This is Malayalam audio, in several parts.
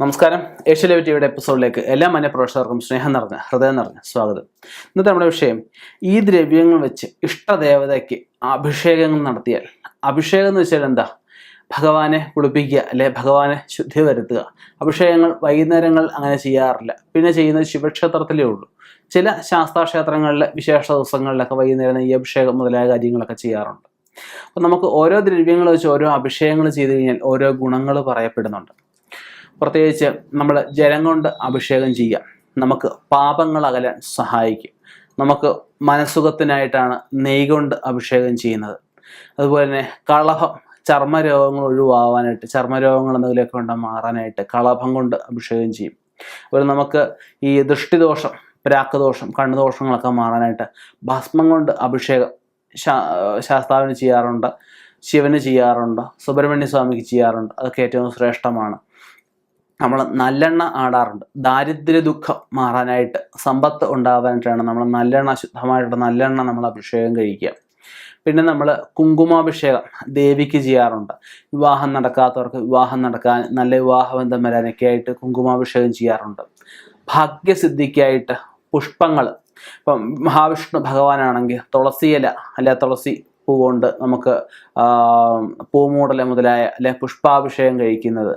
നമസ്കാരം. ഏഷ്യ ലൈവ് ടിവിയുടെ എപ്പിസോഡിലേക്ക് എല്ലാ മാന്യ പ്രേക്ഷകർക്കും സ്നേഹം നിറഞ്ഞ ഹൃദയം നിറഞ്ഞ സ്വാഗതം. ഇന്നത്തെ നമ്മുടെ വിഷയം ഈ ദ്രവ്യങ്ങൾ വെച്ച് ഇഷ്ടദേവതയ്ക്ക് അഭിഷേകങ്ങൾ നടത്തിയാൽ. അഭിഷേകം എന്ന് വെച്ചാൽ എന്താ? ഭഗവാനെ കുളിപ്പിക്കുക അല്ലെ ഭഗവാനെ ശുദ്ധി വരുത്തുക. അഭിഷേകങ്ങൾ വൈകുന്നേരങ്ങൾ അങ്ങനെ ചെയ്യാറില്ല. പിന്നെ ചെയ്യുന്നത് ശിവക്ഷേത്രത്തിലേ ഉള്ളൂ. ചില ശാസ്താക്ഷേത്രങ്ങളിലെ വിശേഷ ദിവസങ്ങളിലൊക്കെ വൈകുന്നേരം ഈ അഭിഷേകം മുതലായ കാര്യങ്ങളൊക്കെ ചെയ്യാറുണ്ട്. അപ്പം നമുക്ക് ഓരോ ദ്രവ്യങ്ങൾ വെച്ച് ഓരോ അഭിഷേകങ്ങൾ ചെയ്തു കഴിഞ്ഞാൽ ഓരോ ഗുണങ്ങൾ പറയപ്പെടുന്നുണ്ട്. പ്രത്യേകിച്ച് നമ്മൾ ജലം കൊണ്ട് അഭിഷേകം ചെയ്യാം നമുക്ക് പാപങ്ങൾ അകലാൻ സഹായിക്കും. നമുക്ക് മനസ്സുഖത്തിനായിട്ടാണ് നെയ് കൊണ്ട് അഭിഷേകം ചെയ്യുന്നത്. അതുപോലെ തന്നെ കളഭം ചർമ്മരോഗങ്ങൾ ഒഴിവാകാനായിട്ട് ചർമ്മരോഗങ്ങൾ എന്തെങ്കിലുമൊക്കെ ഉണ്ട് മാറാനായിട്ട് കളഭം കൊണ്ട് അഭിഷേകം ചെയ്യും. അതുപോലെ നമുക്ക് ഈ ദൃഷ്ടിദോഷം പ്രാക്കദോഷം കണ്ണുദോഷങ്ങളൊക്കെ മാറാനായിട്ട് ഭസ്മം കൊണ്ട് അഭിഷേകം ശാസ്താവിന് ചെയ്യാറുണ്ട് ശിവന് ചെയ്യാറുണ്ട് സുബ്രഹ്മണ്യ സ്വാമിക്ക് ചെയ്യാറുണ്ട്. അതൊക്കെ ഏറ്റവും ശ്രേഷ്ഠമാണ്. നമ്മൾ നല്ലെണ്ണ ആടാറുണ്ട്. ദാരിദ്ര്യ ദുഃഖം മാറാനായിട്ട് സമ്പത്ത് ഉണ്ടാവാനായിട്ടാണ് നമ്മൾ നല്ലെണ്ണ ശുദ്ധമായിട്ടുള്ള നല്ലെണ്ണ നമ്മൾ അഭിഷേകം കഴിക്കുക. പിന്നെ നമ്മൾ കുങ്കുമാഭിഷേകം ദേവിക്ക് ചെയ്യാറുണ്ട്. വിവാഹം നടക്കാത്തവർക്ക് വിവാഹം നടക്കാൻ നല്ല വിവാഹബന്ധം വരാനൊക്കെ ആയിട്ട് കുങ്കുമാഭിഷേകം ചെയ്യാറുണ്ട്. ഭാഗ്യസിദ്ധിക്കായിട്ട് പുഷ്പങ്ങൾ. ഇപ്പം മഹാവിഷ്ണു ഭഗവാനാണെങ്കിൽ തുളസിയില അല്ല തുളസി പൂ കൊണ്ട് നമുക്ക് പൂമൂടല മുതലായ അല്ലെ പുഷ്പാഭിഷേകം കഴിക്കുന്നത്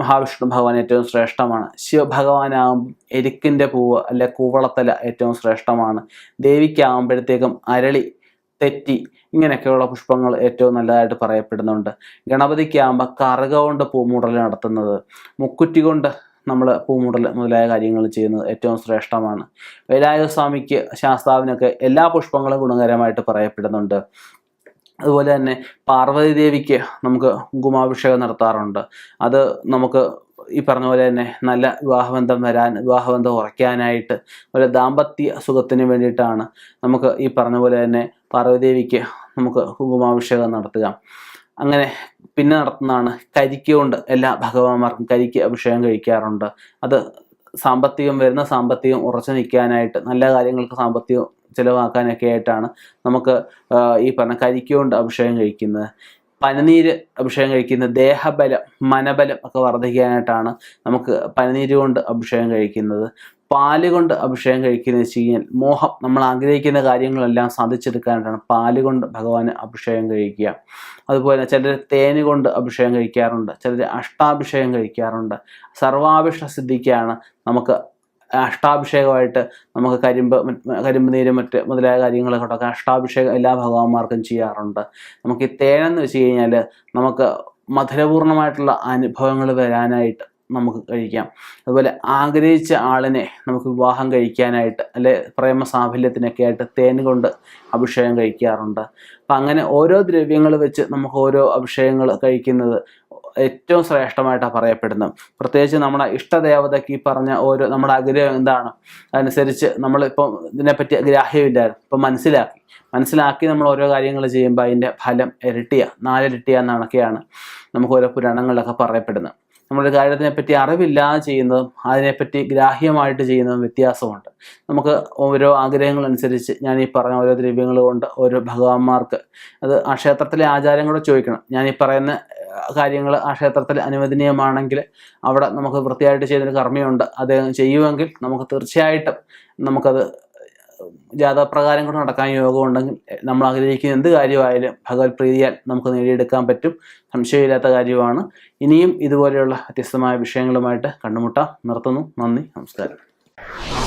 മഹാവിഷ്ണു ഭഗവാൻ ഏറ്റവും ശ്രേഷ്ഠമാണ്. ശിവഭഗവാനാകുമ്പോൾ എരിക്കിന്റെ പൂവ് അല്ലെ കൂവളത്തല ഏറ്റവും ശ്രേഷ്ഠമാണ്. ദേവിക്കാകുമ്പോഴത്തേക്കും അരളി തെറ്റി ഇങ്ങനെയൊക്കെയുള്ള പുഷ്പങ്ങൾ ഏറ്റവും നല്ലതായിട്ട് പറയപ്പെടുന്നുണ്ട്. ഗണപതിക്കാകുമ്പോൾ കറുക കൊണ്ട് പൂമൂടൽ നടത്തുന്നത് മുക്കുറ്റി കൊണ്ട് നമ്മൾ പൂമുടൽ മുതലായ കാര്യങ്ങൾ ചെയ്യുന്നത് ഏറ്റവും ശ്രേഷ്ഠമാണ്. വേലായുധ സ്വാമിക്ക് ശാസ്താവിനൊക്കെ എല്ലാ പുഷ്പങ്ങളും ഗുണകരമായിട്ട് പറയപ്പെടുന്നുണ്ട്. അതുപോലെ തന്നെ പാർവതി ദേവിക്ക് നമുക്ക് കുങ്കുമാഭിഷേകം നടത്താറുണ്ട്. അത് നമുക്ക് ഈ പറഞ്ഞ പോലെ തന്നെ നല്ല വിവാഹബന്ധം വരാൻ വിവാഹബന്ധം ഉറയ്ക്കാനായിട്ട് ഒരു ദാമ്പത്യ സുഖത്തിന് വേണ്ടിയിട്ടാണ് നമുക്ക് ഈ പറഞ്ഞ പോലെ തന്നെ പാർവതി ദേവിക്ക് നമുക്ക് കുങ്കുമാഭിഷേകം നടത്തുക. അങ്ങനെ പിന്നെ നടത്തുന്നതാണ്. കരിക്ക് കൊണ്ട് എല്ലാ ഭഗവാന്മാർക്കും കരിക്ക് അഭിഷേകം കഴിക്കാറുണ്ട്. അത് സാമ്പത്തികം വരുന്ന സാമ്പത്തികം ഉറച്ചു നിൽക്കാനായിട്ട് നല്ല കാര്യങ്ങൾക്ക് സാമ്പത്തികം ചിലവാക്കാനൊക്കെ ആയിട്ടാണ് നമുക്ക് ഈ പറഞ്ഞ കരിക്ക് കൊണ്ട് അഭിഷേകം കഴിക്കുന്നത്. പനിനീര് അഭിഷേകം കഴിക്കുന്നത് ദേഹബലം മനബലം ഒക്കെ വർദ്ധിക്കാനായിട്ടാണ് നമുക്ക് പനനീര് കൊണ്ട് അഭിഷേകം കഴിക്കുന്നത്. പാൽ കൊണ്ട് അഭിഷേകം കഴിക്കുന്നത് വെച്ച് കഴിഞ്ഞാൽ മോഹം നമ്മൾ ആഗ്രഹിക്കുന്ന കാര്യങ്ങളെല്ലാം സാധിച്ചെടുക്കാനായിട്ടാണ് പാൽ കൊണ്ട് ഭഗവാന് അഭിഷേകം കഴിക്കുക. അതുപോലെ ചിലർ തേന് കൊണ്ട് അഭിഷേകം കഴിക്കാറുണ്ട് ചിലർ അഷ്ടാഭിഷേകം കഴിക്കാറുണ്ട്. സർവാഭിഷ്ട സിദ്ധിക്കാണ് നമുക്ക് അഷ്ടാഭിഷേകമായിട്ട് നമുക്ക് കരിമ്പ് കരിമ്പ് നീര് മറ്റ് മുതലായ കാര്യങ്ങളൊക്കെ അഷ്ടാഭിഷേകം എല്ലാ ഭഗവാന്മാർക്കും ചെയ്യാറുണ്ട്. നമുക്ക് ഈ തേനെന്ന് വെച്ച് കഴിഞ്ഞാൽ നമുക്ക് മധുരപൂർണമായിട്ടുള്ള അനുഭവങ്ങൾ വരാനായിട്ട് നമുക്ക് കഴിക്കാം. അതുപോലെ ആഗ്രഹിച്ച ആളിനെ നമുക്ക് വിവാഹം കഴിക്കാനായിട്ട് അല്ലെ പ്രേമ സാഫല്യത്തിനൊക്കെ ആയിട്ട് തേൻ കൊണ്ട് അഭിഷേകം കഴിക്കാറുണ്ട്. അപ്പം അങ്ങനെ ഓരോ ദ്രവ്യങ്ങൾ വെച്ച് നമുക്ക് ഓരോ അഭിഷേകങ്ങൾ കഴിക്കുന്നത് ഏറ്റവും ശ്രേഷ്ഠമായിട്ടാണ് പറയപ്പെടുന്നത്. പ്രത്യേകിച്ച് നമ്മുടെ ഇഷ്ടദേവതയ്ക്ക് ഈ പറഞ്ഞ ഓരോ നമ്മുടെ ആഗ്രഹം എന്താണ്? അതനുസരിച്ച് നമ്മളിപ്പം ഇതിനെപ്പറ്റി ഗ്രാഹ്യമില്ലായിരുന്നു. ഇപ്പം മനസ്സിലാക്കി. മനസ്സിലാക്കി നമ്മൾ ഓരോ കാര്യങ്ങൾ ചെയ്യുമ്പോൾ അതിന്റെ ഫലം ഇരട്ടിയ നാലിരട്ടിയ എന്നൊക്കെയാണ് നമുക്ക് ഓരോ പുരാണങ്ങളിലൊക്കെ പറയപ്പെടുന്നത്. നമ്മളൊരു കാര്യത്തിനെ പറ്റി അറിവില്ലാതെ ചെയ്യുന്നതും അതിനെപ്പറ്റി ഗ്രാഹ്യമായിട്ട് ചെയ്യുന്നതും വ്യത്യാസമുണ്ട്. നമുക്ക് ഓരോ ആഗ്രഹങ്ങൾ അനുസരിച്ച് ഞാൻ ഈ പറഞ്ഞ ഓരോ ദ്രവ്യങ്ങൾ കൊണ്ട് ഓരോ ഭഗവാന്മാർക്ക് അത് ആ ക്ഷേത്രത്തിലെ ആചാരം കൂടെ ചോദിക്കണം. ഞാൻ ഈ പറയുന്ന കാര്യങ്ങൾ ആ ക്ഷേത്രത്തിൽ അനുവദനീയമാണെങ്കിൽ അവിടെ നമുക്ക് വൃത്തിയായിട്ട് ചെയ്യുന്നൊരു കർമ്മയുണ്ട്. അത് ചെയ്യുമെങ്കിൽ നമുക്ക് തീർച്ചയായിട്ടും നമുക്കത് ജാതപ്രകാരം കൊണ്ട് നടക്കാൻ യോഗമുണ്ടെങ്കിൽ നമ്മൾ ആഗ്രഹിക്കുന്ന എന്ത് കാര്യമായാലും ഭഗവത് പ്രീതിയാൽ നമുക്ക് നേടിയെടുക്കാൻ പറ്റും. സംശയമില്ലാത്ത കാര്യമാണ്. ഇനിയും ഇതുപോലെയുള്ള വ്യത്യസ്തമായ വിഷയങ്ങളുമായിട്ട് കണ്ടുമുട്ടാം നിർത്തുന്നു. നന്ദി. നമസ്കാരം.